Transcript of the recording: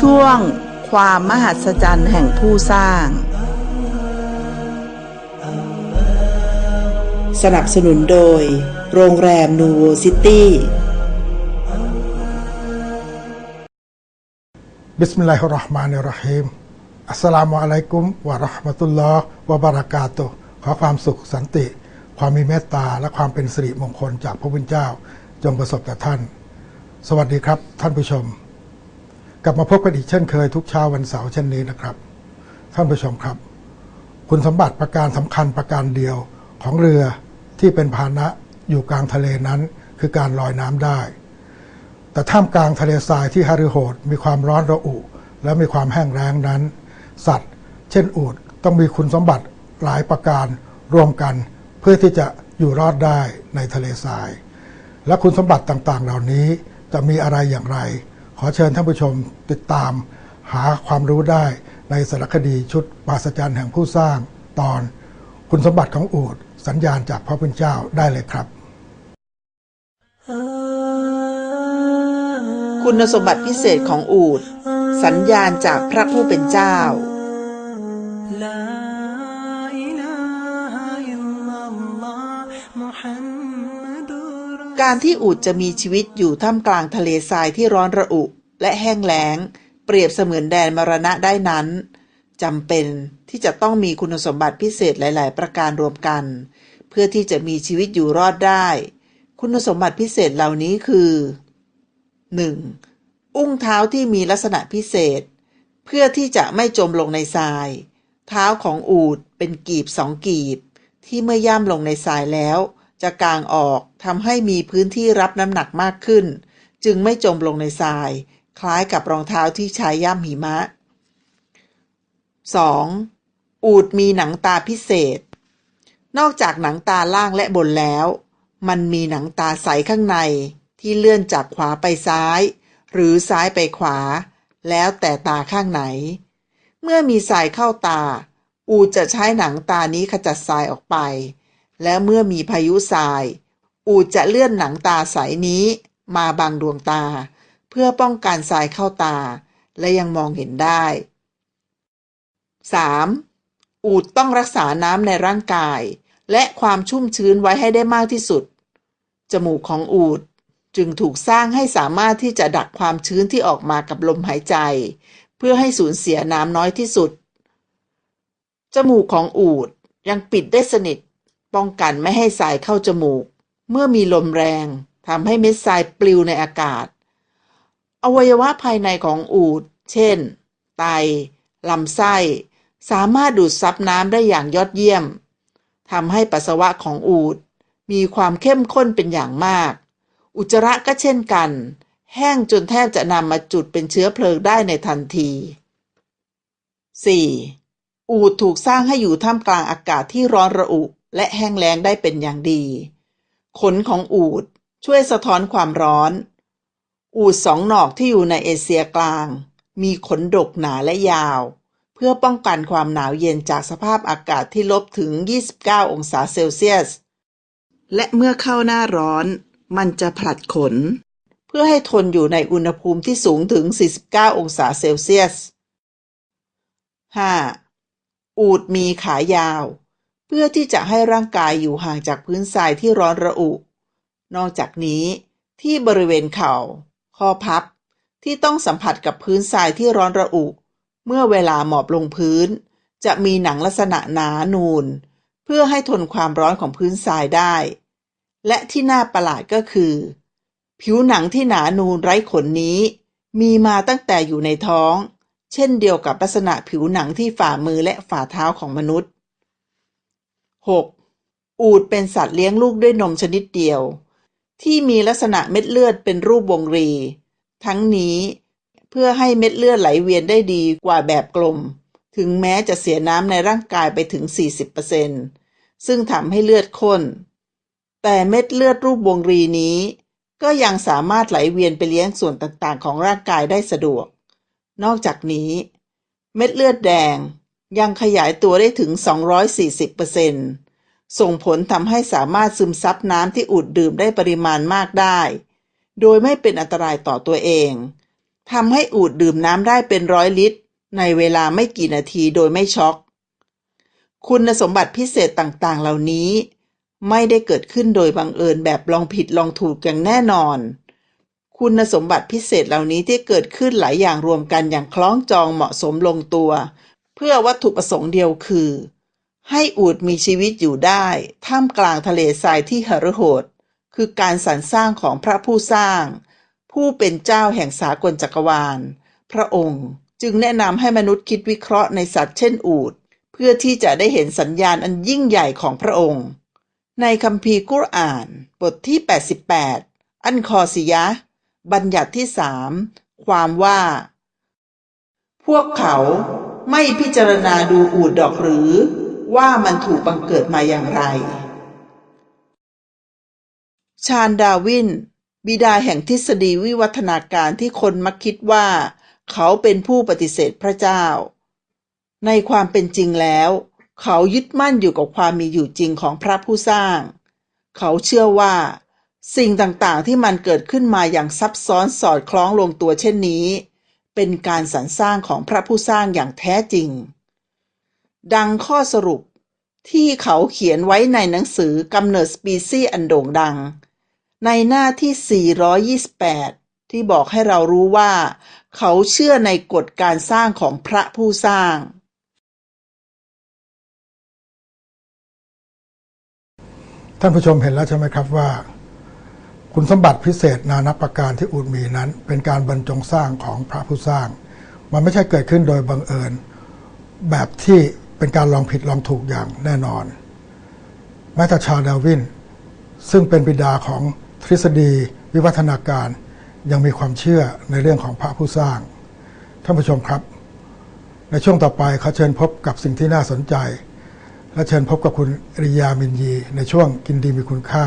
ช่วงความมหัศจรรย์แห่งผู้สร้าง สนับสนุนโดย โรงแรมนูโวซิตี้บิสมิลลาฮิรราะห์มานิรราะฮีมอัสสลามุอะลัยกุมวะราะห์มะตุลลอฮ์วะบะเราะกาตุขอความสุขสันติ ความมีเมตตาและความเป็นสิริมงคลจากพระพุทธเจ้า จงประสบแต่ท่าน สวัสดีครับท่านผู้ชม กลับมาพบกันอีกเช่นเคยทุกเช้าวันเสาร์เช่นนี้นะครับ ท่านผู้ชมครับ คุณสมบัติประการสำคัญประการเดียวของเรือที่เป็นพาหนะอยู่กลางทะเลนั้นคือการลอยน้ำได้ แต่ท่ามกลางทะเลทรายที่ฮาริโหดมีความร้อนระอุ และมีความแห้งแล้งนั้น สัตว์ เช่นอูฐต้องมีคุณสมบัติหลายประการรวมกัน เพื่อที่จะอยู่รอดได้ในทะเลทราย และคุณสมบัติต่างๆ เหล่านี้จะมีอะไรอย่างไร ขอเชิญท่านผู้ชมติดตามหาความรู้ได้ในสารคดีชุดปราศจรรย์แห่งผู้สร้างตอนคุณสมบัติของอูฐสัญญาณจากพระพุทธเจ้าได้เลยครับ คุณสมบัติพิเศษของอูฐสัญญาณจากพระผู้เป็นเจ้า การที่อูฐจะมีชีวิตอยู่ท่ามกลางทะเลทรายที่ร้อนระอุและแห้งแล้ง เปรียบเสมือนแดนมรณะได้นั้นจำเป็นที่จะต้องมีคุณสมบัติพิเศษหลาย ๆ ประการรวมกัน เพื่อที่จะมีชีวิตอยู่รอดได้ คุณสมบัติพิเศษเหล่านี้คือ 1. อุ้งเท้าที่มีลักษณะพิเศษ เพื่อที่จะไม่จมลงในทราย เท้าของอูฐเป็นกีบสองกีบ ที่เมื่อย่ำลงในทรายแล้ว จะกางออกทำให้มีพื้นที่รับน้ำหนักมากขึ้น จึงไม่จมลงในทราย คล้ายกับรองเท้าที่ใช้ย่ำหิมะ 2. อูฐมีหนังตาพิเศษ นอกจากหนังตาล่างและบนแล้ว มันมีหนังตาใสข้างในที่เลื่อนจากขวาไปซ้าย หรือซ้ายไปขวา แล้วแต่ตาข้างไหน เมื่อมีทรายเข้าตา อูฐจะใช้หนังตานี้ขจัดทรายออกไป และเมื่อมีพายุทราย อูฐจะเลื่อนหนังตาใสนี้มาบังดวงตา เพื่อป้องกันทรายเข้าตา และยังมองเห็นได้ 3. อูฐต้องรักษาน้ำในร่างกาย และความชุ่มชื้นไว้ให้ได้มากที่สุด จมูกของอูฐจึงถูกสร้างให้สามารถที่จะดักความชื้นที่ออกมากับลมหายใจ เพื่อให้สูญเสียน้ำน้อยที่สุด จมูกของอูฐยังปิดได้สนิท ป้องกันไม่ให้ทรายเข้าจมูก เมื่อมีลมแรงทำให้เม็ดทรายปลิวในอากาศ อวัยวะภายในของอูฐเช่น ไตลำไส้ สามารถดูดซับน้ำได้อย่างยอดเยี่ยมทำให้ปัสสาวะของอูฐมีความเข้มข้นเป็นอย่างมาก อุจจาระก็เช่นกัน แห้งจนแทบจะนำมาจุดเป็นเชื้อเพลิงได้ในทันที 4. อูฐถูกสร้างให้อยู่ท่ามกลางอากาศที่ร้อนระอุ และแห้งแล้งได้เป็นอย่างดี ขนของอูฐช่วยสะท้อนความร้อน อูฐสองหนอกที่อยู่ในเอเชียกลาง มีขนดกหนาและยาว เพื่อป้องกันความหนาวเย็นจากสภาพอากาศที่ลบถึง 29 องศาเซลเซียส และเมื่อเข้าหน้าร้อน มันจะผลัดขน เพื่อให้ทนอยู่ในอุณหภูมิที่สูงถึง 49 องศาเซลเซียส 5. อูฐมีขายาว เพื่อที่จะให้ร่างกายอยู่ห่างจากพื้นทรายที่ร้อนระอุ นอกจากนี้ที่บริเวณเข่า ข้อพับ ที่ต้องสัมผัสกับพื้นทรายที่ร้อนระอุ เมื่อเวลาหมอบลงพื้น จะมีหนังลักษณะหนานูน เพื่อให้ทนความร้อนของพื้นทรายได้ และที่น่าประหลาดก็คือ ผิวหนังที่หนานูนไร้ขนนี้ มีมาตั้งแต่อยู่ในท้อง เช่นเดียวกับลักษณะผิวหนังที่ฝ่ามือและฝ่าเท้าของมนุษย์ 6. อูฐเป็นสัตว์เลี้ยงลูกด้วยนมชนิดเดียว ที่มีลักษณะเม็ดเลือดเป็นรูปวงรี ทั้งนี้เพื่อให้เม็ดเลือดไหลเวียนได้ดีกว่าแบบกลม ถึงแม้จะเสียน้ำในร่างกายไปถึง 40%ซึ่งทำให้เลือดข้น แต่เม็ดเลือดรูปวงรีนี้ ก็ยังสามารถไหลเวียนไปเลี้ยงส่วนต่างๆ ของร่างกายได้สะดวก นอกจากนี้ เม็ดเลือดแดง ยังขยายตัวได้ถึง 240%ส่งผลทำให้สามารถซึมซับน้ำที่อุดดื่มได้ปริมาณมากได้ โดยไม่เป็นอันตรายต่อตัวเองทำให้อูฐดื่มน้ำได้เป็นร้อยลิตร ในเวลาไม่กี่นาทีโดยไม่ช็อก คุณสมบัติพิเศษต่างๆ เหล่านี้ ไม่ได้เกิดขึ้นโดยบังเอิญแบบลองผิดลองถูกอย่างแน่นอน คุณสมบัติพิเศษเหล่านี้ที่เกิดขึ้นหลายอย่างรวมกันอย่างคล้องจองเหมาะสมลงตัว พื่อวัตถุประสงค์เดียวคือ ให้อูฐมีชีวิตอยู่ได้ ท่ามกลางทะเลทรายที่หฤโหด คือการสรรสร้างของพระผู้สร้าง ผู้เป็นเจ้าแห่งสากลจักรวาล พระองค์จึงแนะนำให้มนุษย์คิดวิเคราะห์ในสัตว์เช่นอูฐเพื่อที่จะได้เห็นสัญญาณอันยิ่งใหญ่ของพระองค์ ในคัมภีร์กุรอาน บทที่ 88 อันคอซิยะ บัญญัติที่สามความว่า พวกเขา ไม่พิจารณาดูอูดดอกหรือว่ามันถูกบังเกิดมาอย่างไร ชาญดาวิน บิดาแห่งทฤษฎีวิวัฒนาการที่คนมักคิดว่า เขาเป็นผู้ปฏิเสธพระเจ้า ในความเป็นจริงแล้ว เขายึดมั่นอยู่กับความมีอยู่จริงของพระผู้สร้าง เขาเชื่อว่า สิ่งต่างๆที่มันเกิดขึ้นมาอย่างซับซ้อนสอดคล้องลงตัวเช่นนี้ เป็นการสรรสร้างของพระผู้สร้างอย่างแท้จริง ดังข้อสรุปที่เขาเขียนไว้ในหนังสือกำเนิดสปีซี่อันโด่งดัง ในหน้าที่ 428 ที่บอกให้เรารู้ว่า เขาเชื่อในกฎการสร้างของพระผู้สร้าง ท่านผู้ชมเห็นแล้วใช่ไหมครับว่า คุณสมบัติพิเศษนานับประการที่อูดมีนั้น เป็นการบรรจงสร้างของพระผู้สร้าง มันไม่ใช่เกิดขึ้นโดยบังเอิญ แบบที่เป็นการลองผิดลองถูกอย่างแน่นอน แม้แต่ชาร์ลดาวิน ซึ่งเป็นบิดาของทฤษฎีวิวัฒนาการ ยังมีความเชื่อในเรื่องของพระผู้สร้าง ท่านผู้ชมครับ ในช่วงต่อไปเขาเชิญพบกับสิ่งที่น่าสนใจ และเชิญพบกับคุณอริยามินยี ในช่วงกินดีมีคุณค่า